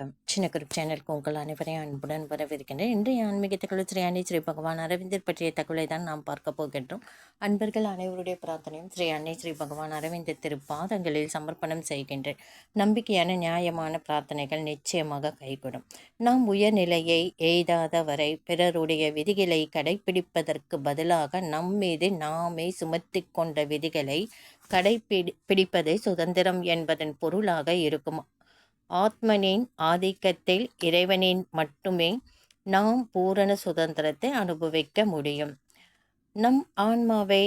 வணக்கம். சின்ன குரூப் சேனலுக்கு உங்கள் அனைவரையும் அன்புடன் வரவிருக்கின்றேன் இன்றைய ஆன்மீக தகவல் ஸ்ரீ அன்னை ஸ்ரீ பகவான் அரவிந்தர் பற்றிய தகவலை தான் நாம் பார்க்க போகின்றோம். அன்பர்கள் அனைவருடைய பிரார்த்தனையும் ஸ்ரீ அன்னை ஸ்ரீ பகவான் அரவிந்தர் திருப்பாதங்களில் சமர்ப்பணம் செய்கின்றேன். நம்பிக்கையான நியாயமான பிரார்த்தனைகள் நிச்சயமாக கைகூடும். நாம் உயர்நிலையை எய்தாத வரை பிறருடைய விதிகளை கடைபிடிப்பதற்கு பதிலாக நம் மீது நாமே சுமத்தி கொண்ட விதிகளை கடைபிடி பிடிப்பதே சுதந்திரம் என்பதன் பொருளாக இருக்கும். ஆத்மனின் ஆதிக்கத்தில் இறைவனின் மட்டுமே நாம் பூரண சுதந்திரத்தை அனுபவிக்க முடியும். நம் ஆன்மாவை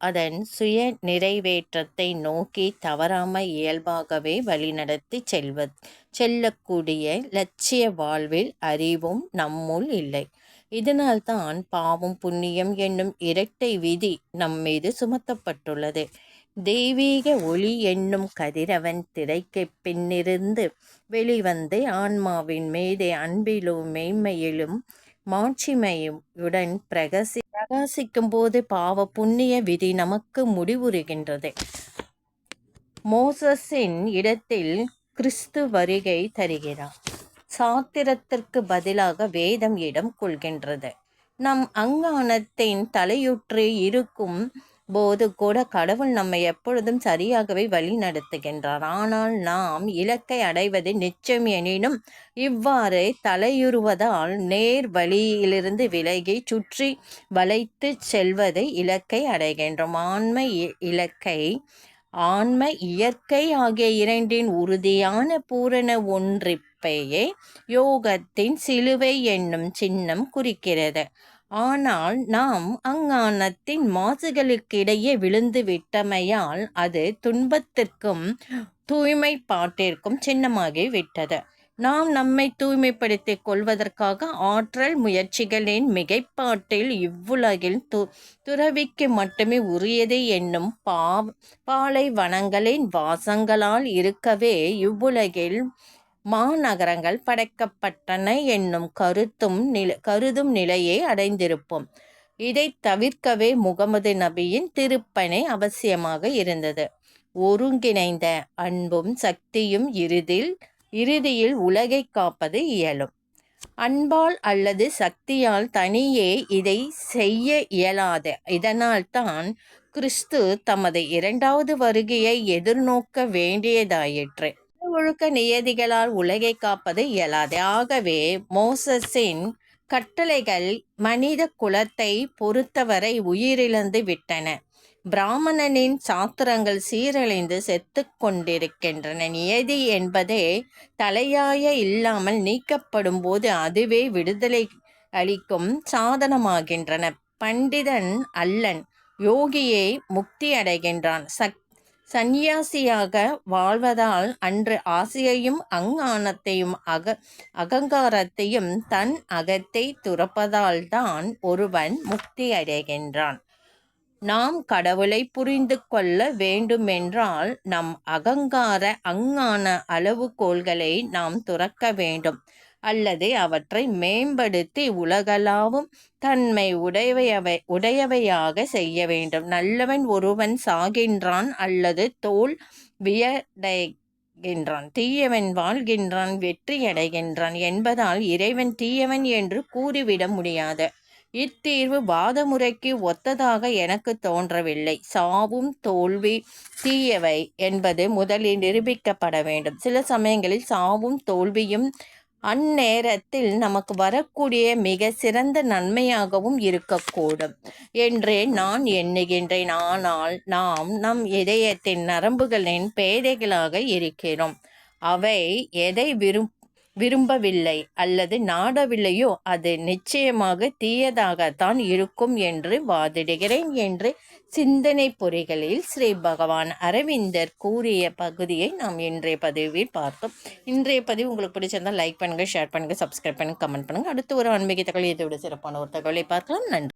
அதன் சுய நிறைவேற்றத்தை நோக்கி தவறாமல் இயல்பாகவே வழிநடத்தி செல்வ செல்லக்கூடிய லட்சிய வாழ்வில் அறிவும் நம்முள் இல்லை. இதனால்தான் பாவம் புண்ணியம் என்னும் இரட்டை விதி நம்மீது சுமத்தப்பட்டுள்ளது. தெய்வீக ஒளி என்னும் கதிரவன் திரைக்கு பின்னிருந்து வெளிவந்து ஆன்மாவின் மீதே அன்பிலும் மெய்மையிலும் மாட்சிமையுடன் பிரகசி பிரகாசிக்கும் போது பாவ புண்ணிய விதி நமக்கு முடிவுறுகின்றது. மோசஸின் இடத்தில் கிறிஸ்து வருகை தருகிறார். சாத்திரத்திற்கு பதிலாக வேதம் இடம் கொள்கின்றது. நம் அங்கானத்தின் தலையுற்று இருக்கும் போது கூட கடவுள் நம்மை எப்பொழுதும் சரியாகவே வழி நடத்துகின்றார் ஆனால் நாம் இலக்கை அடைவது நிச்சயம் எனினும் இவ்வாறு தலையுறுவதால் நேர் வழியிலிருந்து விலகி சுற்றி வளைத்து செல்வதை இலக்கை அடைகின்றோம். ஆன்ம இலக்கை ஆன்ம இயற்கை ஆகிய இரண்டின் உறுதியான பூரண ஒன்றிப்பையே யோகத்தின் சிலுவை என்னும் சின்னம் குறிக்கிறது. ஆனால் நாம் அங்கானத்தின் மாசுகளுக்கிடையே விழுந்து விட்டமையால் அது துன்பத்திற்கும் தூய்மைப்பாட்டிற்கும் சின்னமாகி விட்டது நாம் நம்மை தூய்மைப்படுத்திக் கொள்வதற்காக ஆற்றல் முயற்சிகளின் மிகைப்பாட்டில் இவ்வுலகில் து துறவிக்கு மட்டுமே உரியது என்னும் பா பாலைவனங்களின் வாசங்களால் இருக்கவே இவ்வுலகில் மாநகரங்கள் படைக்கப்பட்டன என்னும் கருத்தும் நில கருதும் நிலையை அடைந்திருப்போம். இதை தவிர்க்கவே முகமது நபியின் திருப்பணி அவசியமாக இருந்தது. ஒருங்கிணைந்த அன்பும் சக்தியும் இறுதில் இறுதியில் உலகை காப்பது இயலும். அன்பால் அல்லது சக்தியால் தனியே இதை செய்ய இயலாது இதனால் தான் கிறிஸ்து தமது இரண்டாவது வருகையை எதிர்நோக்க வேண்டியதாயிற்று. ஒழுக்க நியதிகளால் உலகை காப்பது இயலாது. ஆகவே மோசஸின் கட்டளைகள் மனித குலத்தை பொறுத்தவரை உயிரிழந்து விட்டன. பிராமணனின் சாத்திரங்கள் சீரழிந்து செத்து கொண்டிருக்கின்றன நியதி என்பதே தலையாய இல்லாமல் நீக்கப்படும் போது அதுவே விடுதலை அளிக்கும் சாதனமாகின்றன. பண்டிதன் அல்லன் யோகியை முக்தி அடைகின்றான். சக் சந்நியாசியாக வாழ்வதால் அன்று ஆசையையும் அங்கானத்தையும் அக அகங்காரத்தையும் தன் அகத்தை துறப்பதால்தான் ஒருவன் முக்தி அடைகின்றான். நாம் கடவுளை புரிந்து கொள்ள வேண்டுமென்றால் நம் அகங்கார அங்கான அளவுகோல்களை நாம் துறக்க வேண்டும். அல்லது அவற்றை மேம்படுத்தி உலகளாவும் தன்மை உடையவை உடையவையாக செய்ய வேண்டும். நல்லவன் ஒருவன் சாகின்றான் அல்லது தோல் வியடைகின்றான் தீயவன் வாழ்கின்றான் வெற்றி அடைகின்றான் என்பதால் இறைவன் தீயவன் என்று கூறிவிட முடியாது. இத்தீர்வு வாதமுறைக்கு ஒத்ததாக எனக்கு தோன்றவில்லை. சாவும் தோல்வி தீயவை என்பது முதலில் நிரூபிக்கப்பட வேண்டும். சில சமயங்களில் சாவும் தோல்வியும் அந்நேரத்தில் நமக்கு வரக்கூடிய மிக சிறந்த நன்மையாகவும் இருக்கக்கூடும். என்றே நான் எண்ணுகின்றேன். ஆனால் நாம் நம் இதயத்தின் நரம்புகளின் பேதைகளாக இருக்கிறோம். அவை எதை விரும் விரும்பவில்லை அல்லது நாடவில்லையோ அது நிச்சயமாக தீயதாகத்தான் இருக்கும் என்று வாதிடுகிறேன் என்று சிந்தனை பொறிகளில் ஸ்ரீ பகவான் அரவிந்தர் கூறிய பகுதியை நாம் இன்றைய பதிவில் பார்த்தோம். இன்றைய பதிவு உங்களுக்கு பிடிச்சிருந்தால் லைக் பண்ணுங்கள் ஷேர் பண்ணுங்கள் சப்ஸ்கிரைப் பண்ணுங்கள் கமெண்ட் பண்ணுங்கள் அடுத்து ஒரு ஆன்மீக தகவல் இதோட சிறப்பான ஒரு தகவலை பார்க்கலாம். நன்றி.